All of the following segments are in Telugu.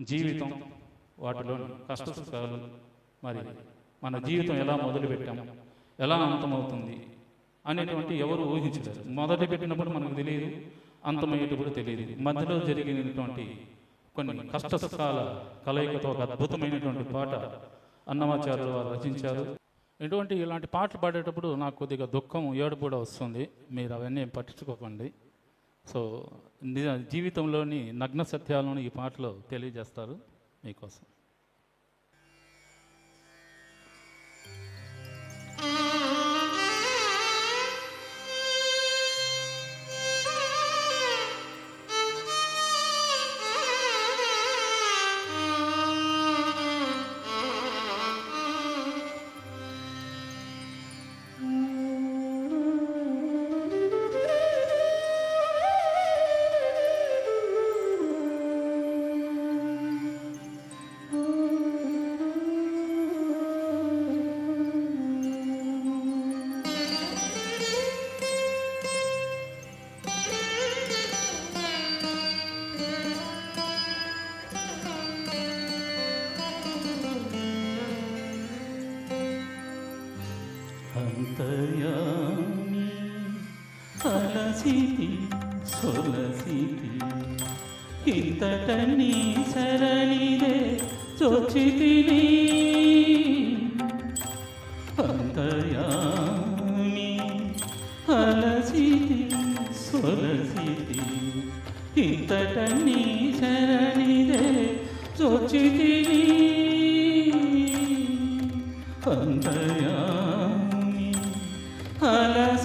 జీవితం వాటిలో కష్ట సుఖాలు మరి మన జీవితం ఎలా మొదలుపెట్టాం ఎలా అంతమవుతుంది అనేటువంటి ఎవరు ఊహించలేరు. మొదలు పెట్టినప్పుడు మనకు తెలియదు అంతమయ్యేటప్పుడు తెలియదు మధ్యలో జరిగినటువంటి కొన్ని కష్ట సుఖాల కలయికతో ఒక అద్భుతమైనటువంటి పాట అన్నమాచార్యులు వారు రచించారు. ఎటువంటి ఇలాంటి పాటలు పాడేటప్పుడు నాకు కొద్దిగా దుఃఖం ఏడుపు కూడా వస్తుంది. మీరు అవన్నీ పట్టించుకోకండి. సో నిజ- జీవితంలోని నగ్న సత్యాలను ఈ పాటలో తెలియజేస్తారు మీకోసం. అలసితి సొలసితి ఇంతట నీ సరణిదే చొచ్చితిని అంతర్యామి అలసితి సొలసితి ఇంతట నీ శరణిదే చొచ్చితిని అంతర్యామి అలసితి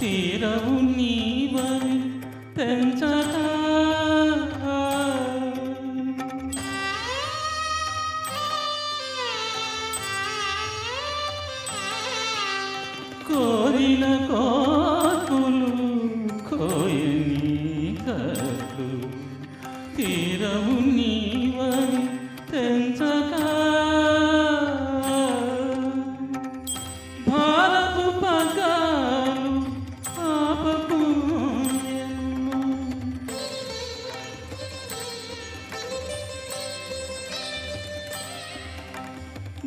తీరవు నీవని పెంచక కోరిన కోతులు కోయ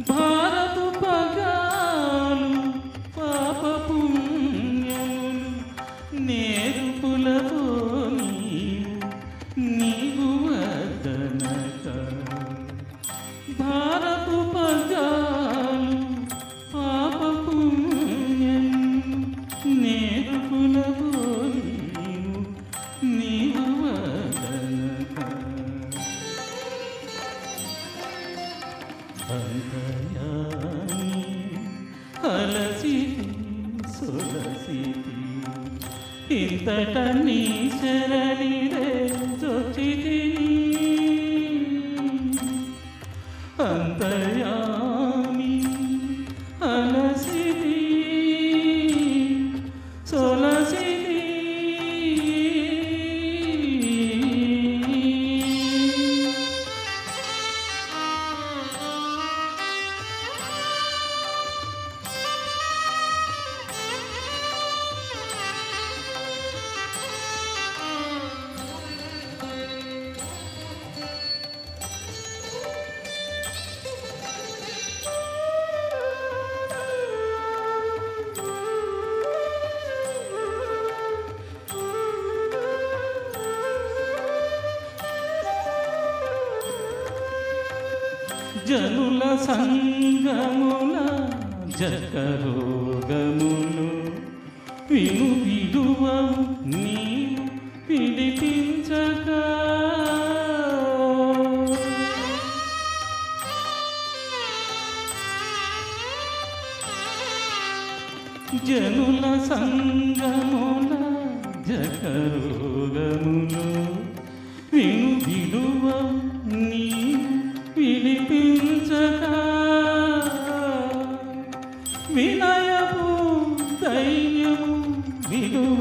భారతు పగాలు పాప పుణ్యములు నేరుపులతో నీవు నీవు అలసితి సొలసితి ఇంతట నీ శరణి జనుల సంగముల జకరోగములు విను విడువ నీ పిడిపించక జనుల సంగముల జకరోగములు విను విడువ నీ వినయము దైన్యము విలువ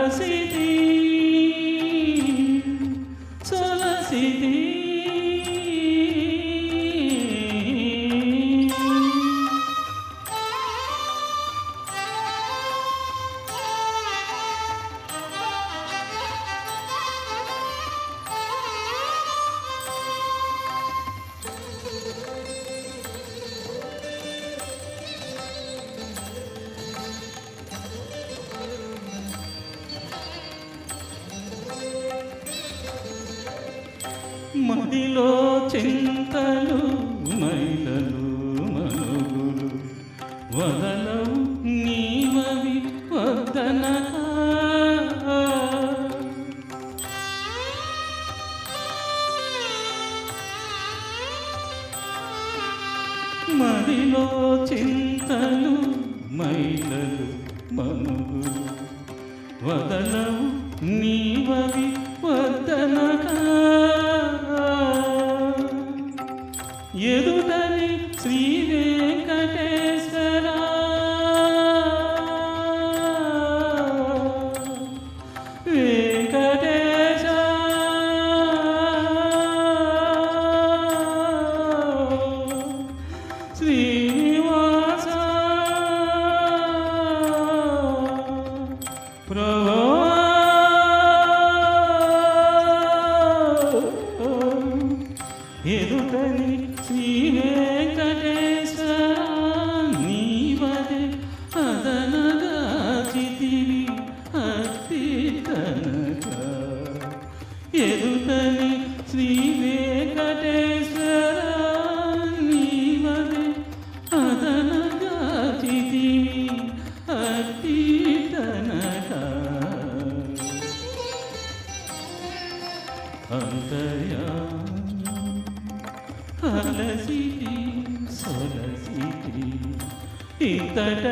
మదిలో చింతలు మైలలు మనుగులు. వదలవు నీవవి వద్దనగా మదిలో చింతలు మైలలు మనుగులు. వదలవు నీవవి ఇంతట